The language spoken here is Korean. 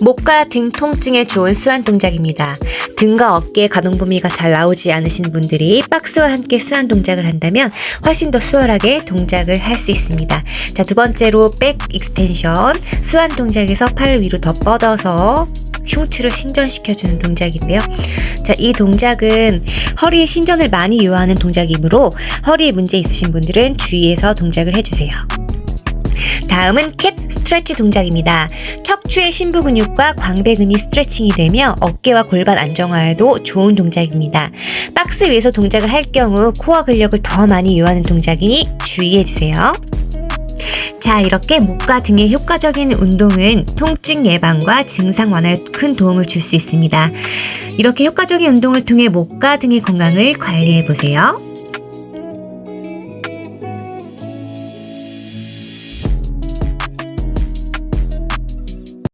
목과 등 통증에 좋은 수완 동작입니다. 등과 어깨 가동 범위가 잘 나오지 않으신 분들이 박스와 함께 수완 동작을 한다면 훨씬 더 수월하게 동작을 할 수 있습니다. 자, 두 번째로 백 익스텐션. 수완 동작에서 팔을 위로 더 뻗어서 흉추를 신전시켜주는 동작인데요. 자, 이 동작은 허리의 신전을 많이 요하는 동작이므로 허리에 문제 있으신 분들은 주의해서 동작을 해주세요. 다음은 캣 스트레치 동작입니다. 척추의 심부 근육과 광배근이 스트레칭이 되며 어깨와 골반 안정화에도 좋은 동작입니다. 박스 위에서 동작을 할 경우 코어 근력을 더 많이 요하는 동작이니 주의해주세요. 자, 이렇게 목과 등의 효과적인 운동은 통증 예방과 증상 완화에 큰 도움을 줄 수 있습니다. 이렇게 효과적인 운동을 통해 목과 등의 건강을 관리해 보세요.